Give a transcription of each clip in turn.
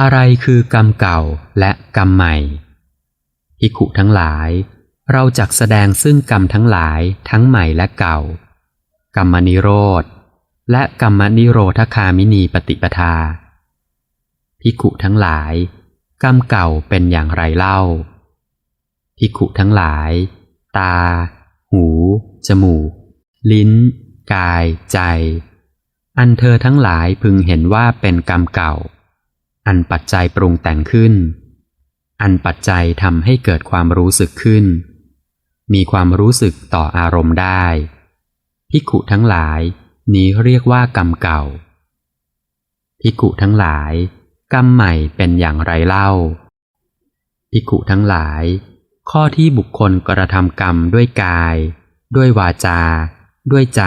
อะไรคือกรรมเก่าและกรรมใหม่ภิกขุทั้งหลาย เราจักแสดงซึ่งกรรมทั้งหลายทั้งใหม่และเก่า กรรมนิโรธ และกรรมนิโรธคามินีปฏิปทาภิกขุทั้งหลาย กรรมเก่าเป็นอย่างไรเล่าภิกขุทั้งหลาย ตา หู จมูก ลิ้น กาย ใจ อันเธอทั้งหลายพึงเห็นว่าเป็นกรรมเก่า อันปัจจัยปรุงแต่งขึ้น อันปัจจัยทำให้เกิดความรู้สึกขึ้น มีความรู้สึกต่ออารมณ์ได้ภิกุทั้งหลาย นี้เรียกว่ากรรมเก่าภิกุทั้งหลาย กรรมใหม่เป็นอย่างไรเล่าภิกุทั้งหลาย ข้อที่บุคคลกระทำกรรมด้วยกาย ด้วยวาจา ด้วยใจ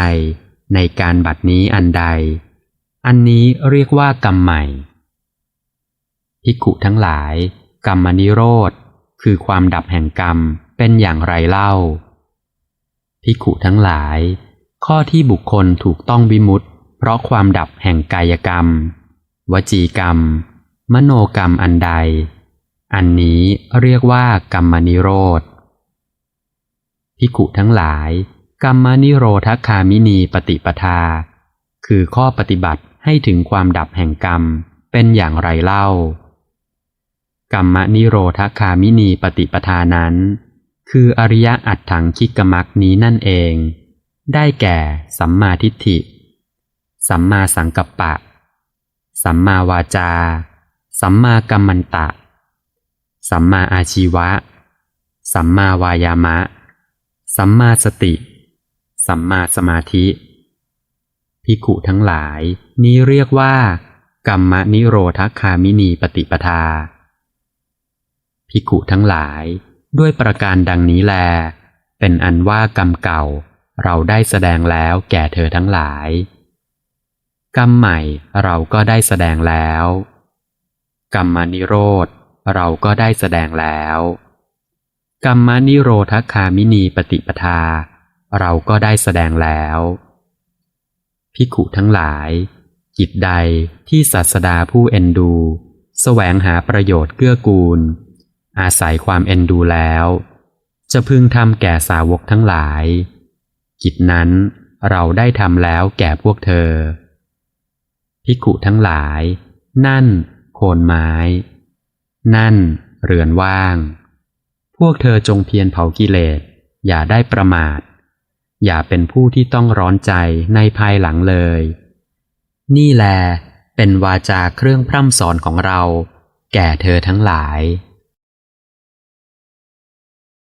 ในการบัดนี้อันใด อันนี้เรียกว่ากรรมใหม่ ภิกขุทั้งหลาย กรรมนิโรธ คือความดับแห่งกรรมเป็นอย่างไรเล่า ภิกขุทั้งหลาย ข้อที่บุคคลถูกต้องวิมุตต์เพราะความดับแห่งกายกรรม วจีกรรม มโนกรรมอันใด อันนี้เรียกว่ากรรมนิโรธ ภิกขุทั้งหลาย กรรมนิโรธคามินีปฏิปทา คือข้อปฏิบัติให้ถึงความดับแห่งกรรมเป็นอย่างไรเล่า กรรมนิโรธคามินีปฏิปทานั้น คืออริยอัตถังคิกมักนี้นั่นเอง ได้แก่สัมมาทิฏฐิ สัมมาสังกัปปะ สัมมาวาจา สัมมากัมมันตะ สัมมาอาชีวะ สัมมาวายามะ สัมมาสติ สัมมาสมาธิภิกุทั้งหลายนี้เรียกว่า กรรมนิโรธคามินีปฏิปทา ภิกขุทั้งหลายด้วยประการดังนี้แล เป็นอันว่ากรรมเก่า เราได้แสดงแล้วแก่เธอทั้งหลาย กรรมใหม่เราก็ได้แสดงแล้ว กรรมนิโรธเราก็ได้แสดงแล้ว กรรมนิโรธคามินีปฏิปทา เราก็ได้แสดงแล้วภิกขุทั้งหลายกิจใดที่ศาสดาผู้เอ็นดู แสวงหาประโยชน์เกื้อกูล อาศัยความเอ็นดูแล้ว จะพึงทำแก่สาวกทั้งหลาย กิจนั้นเราได้ทำแล้วแก่พวกเธอภิกุทั้งหลาย นั่น โคนไม้ นั่น เรือนว่าง พวกเธอจงเพียรเผากิเลส อย่าได้ประมาท อย่าเป็นผู้ที่ต้องร้อนใจในภายหลังเลย นี่แล เป็นวาจาเครื่องพร่ำสอนของเรา แก่เธอทั้งหลาย